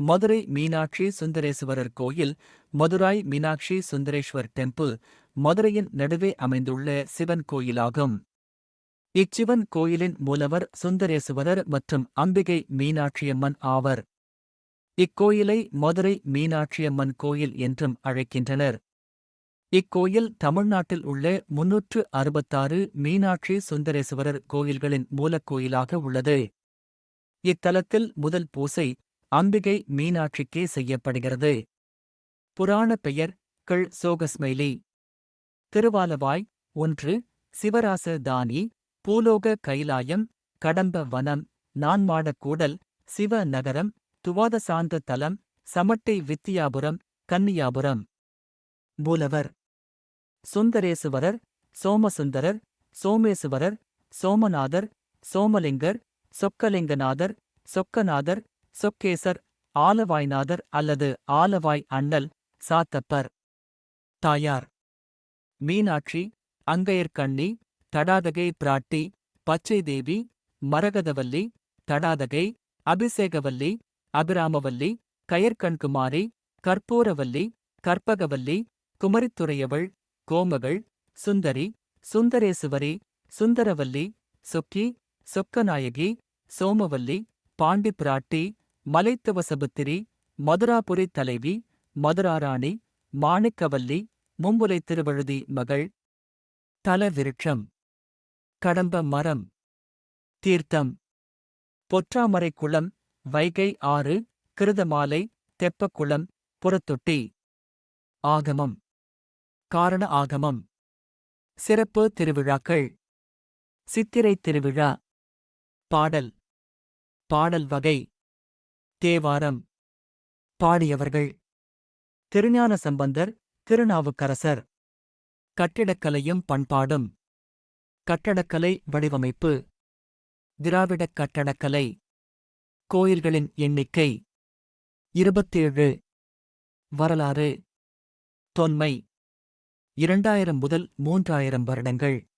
மதுரை மீனாட்சி சுந்தரேசுவரர் கோயில் மதுராய் மீனாட்சி சுந்தரேஸ்வர் டெம்பிள் மதுரையின் நடுவே அமைந்துள்ள சிவன் கோயிலாகும். இச்சிவன் கோயிலின் மூலவர் சுந்தரேசுவரர் மற்றும் அம்பிகை மீனாட்சியம்மன் ஆவர். இக்கோயிலை மதுரை மீனாட்சியம்மன் கோயில் என்றும் அழைக்கின்றனர். இக்கோயில் தமிழ்நாட்டில் உள்ள முன்னூற்று அறுபத்தாறு மீனாட்சி சுந்தரேசுவரர் கோயில்களின் மூலக்கோயிலாக உள்ளது. இத்தலத்தில் முதல் பூசை அம்பிகை மீனாட்சிக்கே செய்யப்படுகிறது. புராண பெயர் கள் சோகஸ்மைலி. திருவாலவாய் ஒன்று சிவராச தானி பூலோக கைலாயம் கடம்ப வனம் நான்மாடக்கூடல் சிவ நகரம் துவாதசாந்த தலம் சமட்டை வித்தியாபுரம் கன்னியாபுரம். மூலவர். சுந்தரேசுவரர் சோமசுந்தரர் சோமேசுவரர் சோமநாதர் சோமலிங்கர் சொக்கலிங்கநாதர் சொக்கநாதர் சொக்கேசர் ஆலவாய்நாதர் அல்லது ஆலவாய் அண்ணல் சாத்தப்பர். தாயார். மீனாட்சி அங்கையர்கண்ணி தடாதகை பிராட்டி பச்சை தேவி மரகதவல்லி தடாதகை அபிஷேகவல்லி அபிராமவல்லி கயற்கண்குமாரி கற்பூரவல்லி கற்பகவல்லி குமரித்துறையவள் கோமகள் சுந்தரி சுந்தரேசுவரி சுந்தரவல்லி சொக்கி சொக்கநாயகி சோமவல்லி பாண்டி பிராட்டி மலைத்துவசபுத்திரி மதுராபுரி தலைவி மதுராராணி மாணிக்கவல்லி மும்புலை திருவழுதி மகள். தலவிருட்சம். கடம்ப மரம். தீர்த்தம். பொற்றாமரை குளம் வைகை ஆறு கிருதமாலை தெப்பக்குளம் புறத்தொட்டி. ஆகமம். காரண ஆகமம். சிறப்பு திருவிழாக்கள். சித்திரை திருவிழா. பாடல். பாடல் வகை. தேவாரம். பாடியவர்கள். திருஞான சம்பந்தர் திருநாவுக்கரசர். கட்டிடக்கலையும் பண்பாடும். கட்டடக்கலை வடிவமைப்பு. திராவிடக் கட்டடக்கலை. கோயில்களின் எண்ணிக்கை. இருபத்தேழு. வரலாறு. தொன்மை. இரண்டாயிரம் முதல் மூன்றாயிரம் வருடங்கள்.